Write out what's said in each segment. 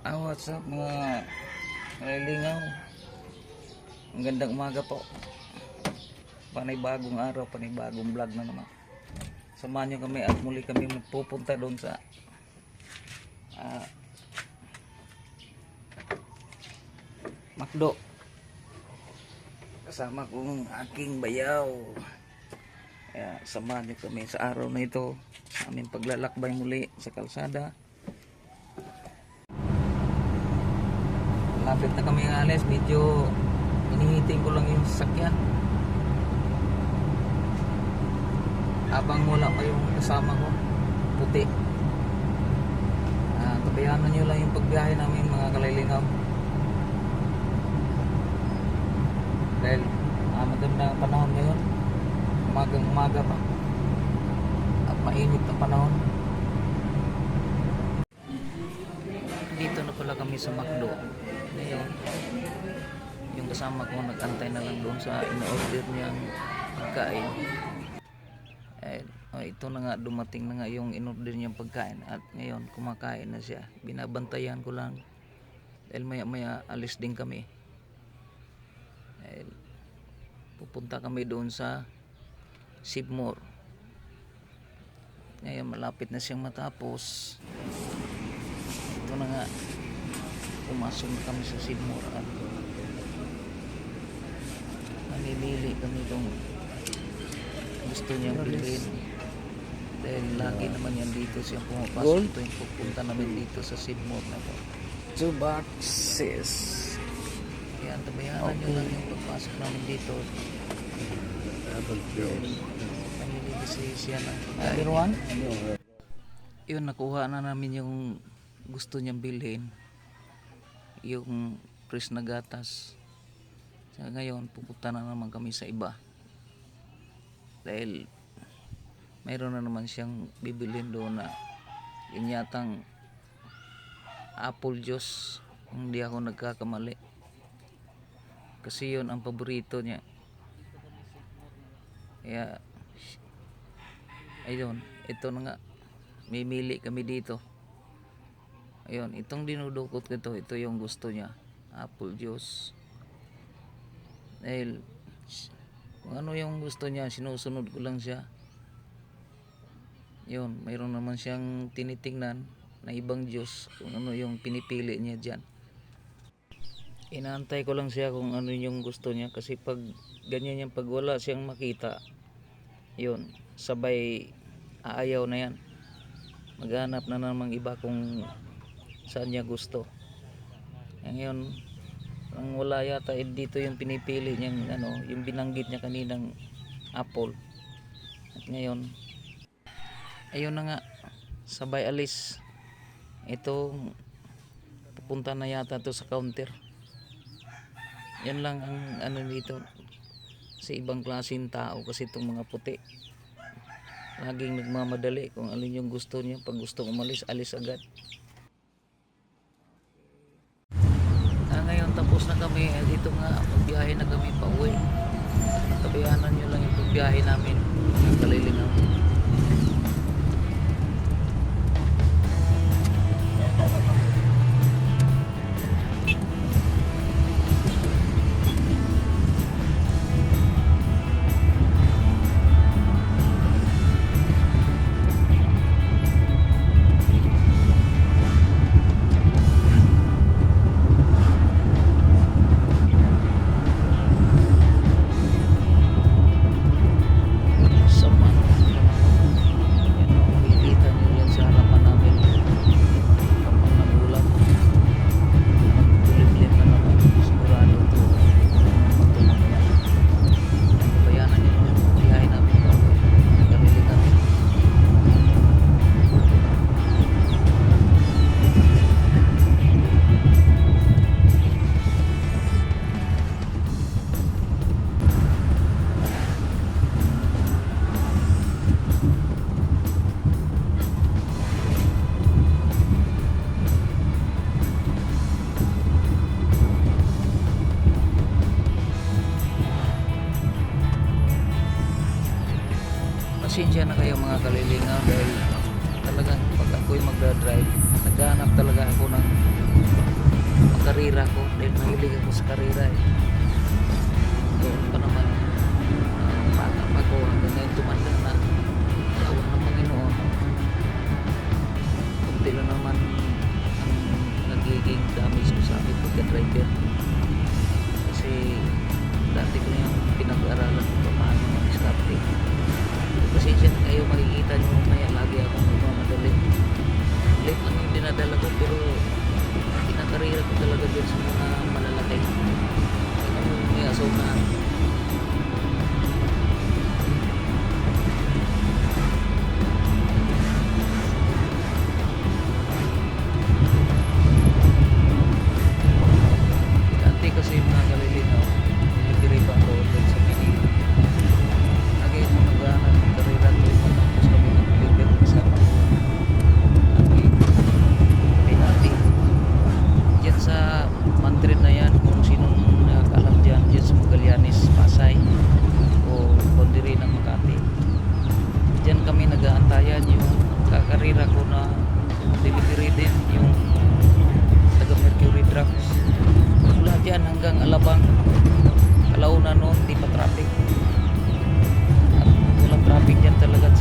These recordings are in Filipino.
what's up mga nalilingaw. Ang gandang umaga po. Panibagong araw, panibagong vlog na naman. Samahan nyo kami at muli kami pupunta doon sa ah, Makdo. Kasama kong aking bayaw. Kaya samahan nyo kami sa araw na ito sa aming paglalakbay muli sa kalsada. Lapit na kami alis, medyo inihiting ko lang yung sasakyan. Habang wala pa yung kasama ko, puti. Ah, tabayanan nyo lang yung pagbiyahe namin mga kalilingaw. Dahil ah, maganda ang panahon ngayon. Umagang umaga pa. At mainit na panahon. Dito na pala kami sa McDo. Ngayon, yung kasama ko nag-antay na lang doon sa in-order niyang pagkain. Eh, oh, ito na nga, dumating na nga yung in-order niyang pagkain at ngayon kumakain na siya. Binabantayan ko lang dahil maya maya alis din kami. Dahil pupunta kami doon sa Sibmore. Ngayon malapit na siyang matapos. Ito na nga, pumasok kami sa Sibmore at mamimili kami kung gusto niyang bilhin. Dahil lagi naman yan dito siyang pumapasok. Gold? Ito yung pupunta namin dito sa Sibmore na to. Two boxes. Kaya tabayanan Okay. lang yung pagpasok namin dito. Mamili kasi siya ng pagkain. Yun, nakuha na namin yung gusto niyang bilhin. Yung fresh na gatas. Sa ngayon, pupunta na naman kami sa iba. Dahil mayroon na naman siyang bibilhin doon na yun yatang apple juice kung hindi ako nagkakamali. Kasi yun ang paborito niya. Kaya ayun, ito na nga mimili kami dito. Ayun, itong dinudukot ko ito, ito yung gusto niya. Apple juice. Dahil kung ano yung gusto niya, sinusunod ko lang siya. Yun, mayroon naman siyang tinitingnan na ibang juice kung ano yung pinipili niya dyan. Inaantay ko lang siya kung ano yung gusto niya kasi pag ganyan yung pag wala siyang makita, yun, sabay aayaw na yan. Maghanap na namang iba kung saan niya gusto. Ngayon, ang wala yata eh, dito yung pinipili niyang ano, yung binanggit niya kaninang apple. At ngayon, ayun na nga, sabay alis. Ito, pupunta na yata to sa counter. Yan lang ang ano dito sa ibang klaseng tao kasi itong mga puti. Laging nagmamadali kung alin yung gusto niya. Pag gusto umalis, alis agad. Tapos na kami. Eh, dito nga, magbiyahe na kami pa uwi. Tabayanan nyo lang yung pagbiyahe namin. Ang pasensya na kayo mga kalilinga dahil talagang pag ako'y magdadrive naghahanap talaga ako ng karera ko dahil mahilig ako sa karera eh.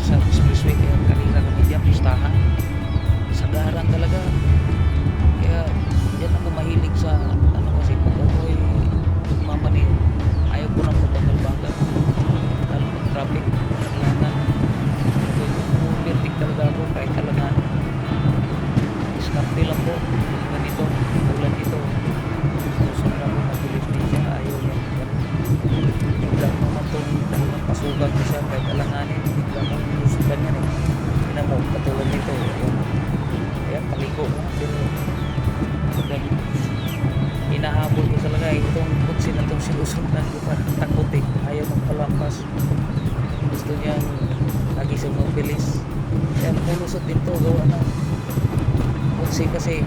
sa expressway kaya kanina kami diyan pustahan. Sa talaga. Kaya yan ako mahilig sa ano kasi pag ako'y magmamanin ayaw ko na pumagal-bagal lalo ng traffic. Kailangan. So pumirtik talaga ako kahit kalangan diskarte lang po. Ganito ulan dito susunod ako mabilis din siya. Ayaw yan biglang naman po dahil ng pasugan ko siya. Kahit alanganin biglang naman ganyan eh. Tignan mo, katulad nito eh. Ayan, Ayan paligo Inahabol ko talaga eh. itong kutsi na itong sinusundan ko parang takot eh. Ayaw magpalampas. Gusto niyang lagi sumubilis. Ayan, pulusot din to. Gawa ng kutsi kasi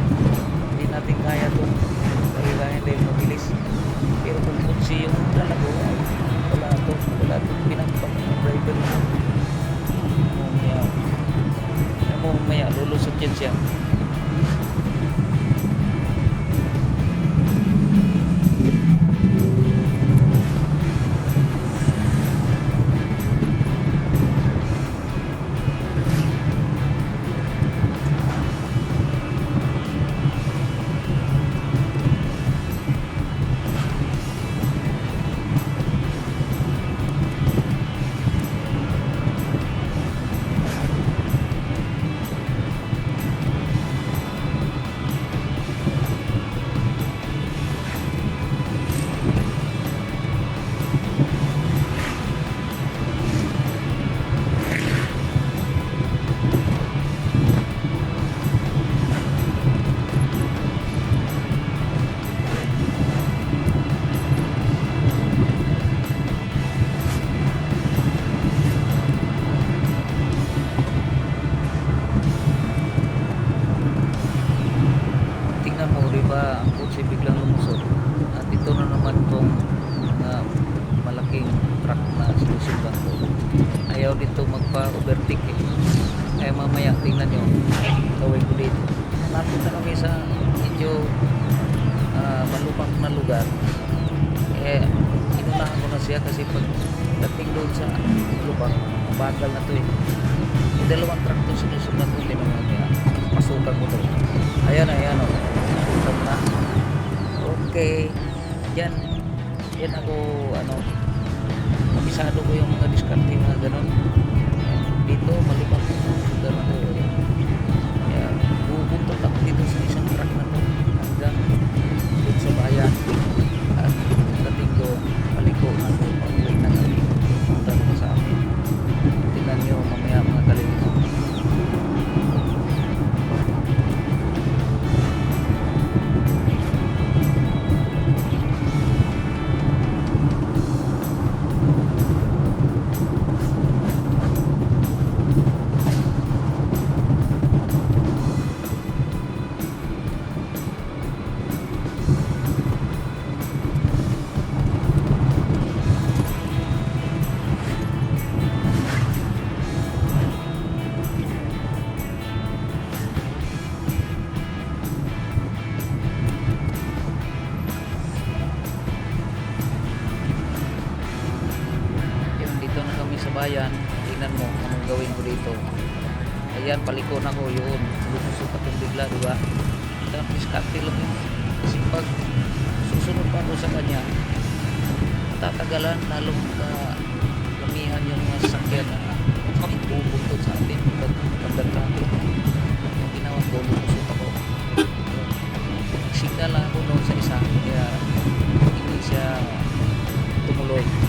ayan ayan o oh. na. Okay. Yan. Yan ako ano kabisado ko yung mga diskarte mga ganon. Dito malipang Kasi pag susunod pa ako sa kanya, tatagalan, lalong ka lamihan yung mga sasakyan na kami bubuntot sa atin pag pagdag traffic. Yung ginawa ko, lumusok ako. Signal ako noon sa isa, kaya hindi siya tumuloy.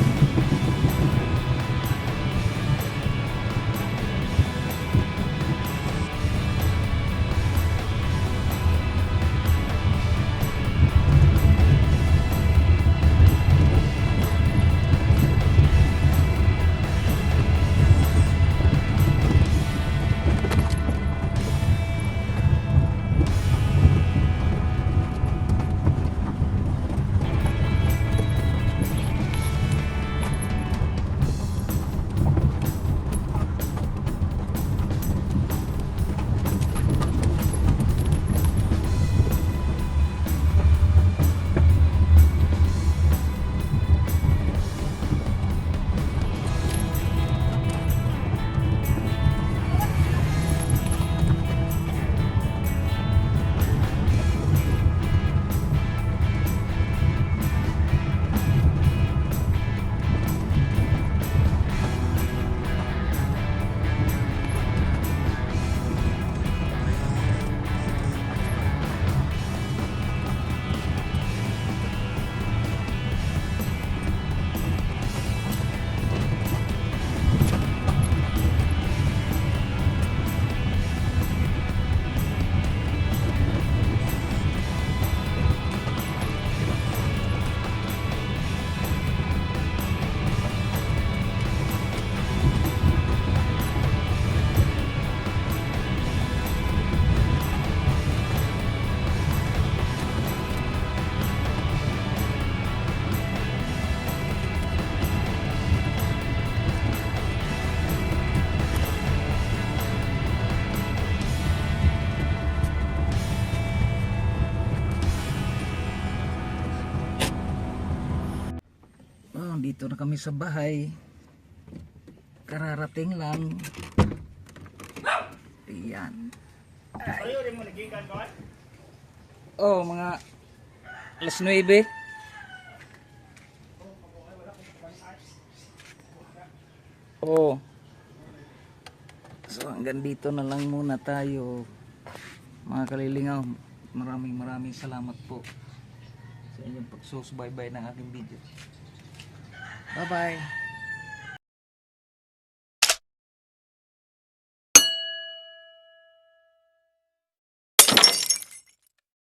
Dito na kami sa bahay. Kararating lang. Ayan. Oh, mga alas 9. Oh. So hanggang dito na lang muna tayo. Mga kalilingaw, maraming maraming salamat po sa inyong pagsusubaybay ng aking video. Bye-bye.